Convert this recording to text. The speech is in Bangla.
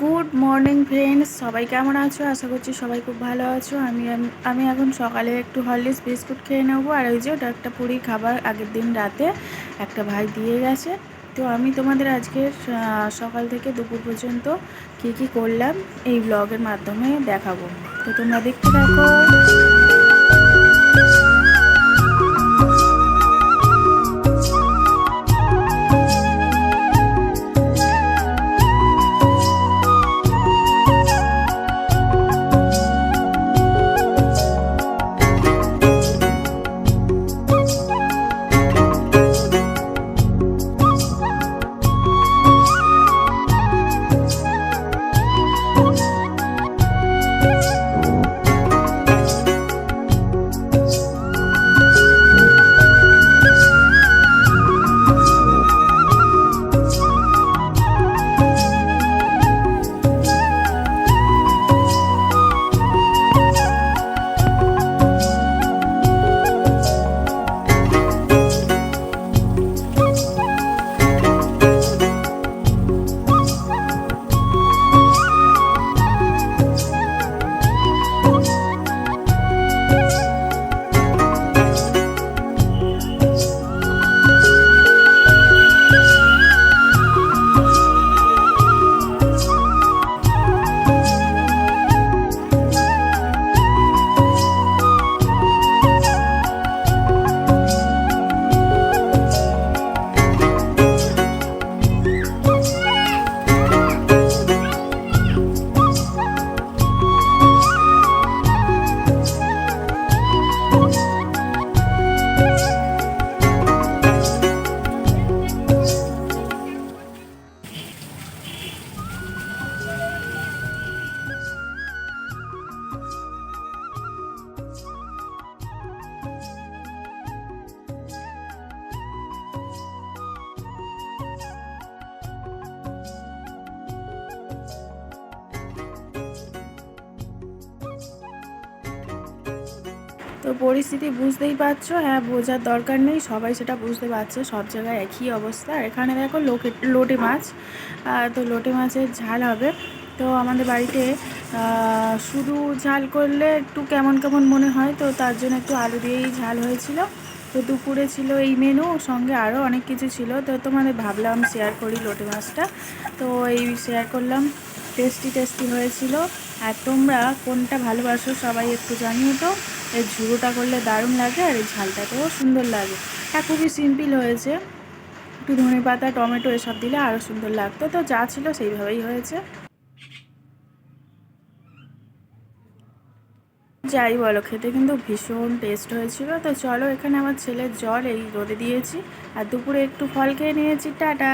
গুড মর্নিং ফ্রেন্ডস সবাই কেমন আছো? আশা করছি সবাই খুব ভালো আছো। আমি আমি এখন সকালে একটু হরলিক্স বিস্কুট খেয়ে নেব। আর ওই যে ওটা একটা পুরি খাবার আগের দিন রাতে একটা ভাই দিয়ে গেছে। তো আমি তোমাদের আজকে সকাল থেকে দুপুর পর্যন্ত কি কি করলাম এই ব্লগের মাধ্যমে দেখাবো। তো তোমরা দেখতে থাকো। তো পরিস্থিতি বুঝতেই পারছ। হ্যাঁ বোঝার দরকার নেই, সবাই সেটা বুঝতে পারছে, সব জায়গায় একই অবস্থা। এখানে দেখো লোকে, লোটে মাছ তো লোটে মাছের ঝাল হবে। তো আমাদের বাড়িতে শুধু ঝাল করলে একটু কেমন কেমন মনে হয়, তো তার জন্য একটু আলু দিয়েই ঝাল হয়েছিল। তো দুপুরে ছিল এই মেনু, সঙ্গে আরও অনেক কিছু ছিল। তো তোমাদের ভাবলাম শেয়ার করি লোটে মাছটা। তো এই শেয়ার করলাম টেস্টি টেস্টি হয়েছিল। আর তোমরা কোনটা ভালোবাসো সবাই একটু জানিও তো। এই ঝুড়োটা করলে দারুণ লাগে আর এই ঝালটাতেও সুন্দর লাগে। হ্যাঁ খুবই সিম্পল হয়েছে। একটু ধনে পাতা, টমেটো এসব দিলে আরও সুন্দর লাগতো। তো যা ছিল সেইভাবেই হয়েছে। যাই বলো, খেতে কিন্তু ভীষণ টেস্ট হয়েছিল। তো চলো এখানে আমার ছেলের জল এই রোদে দিয়েছি। আর দুপুরে একটু ফল খেয়ে নিয়েছি। টাটা!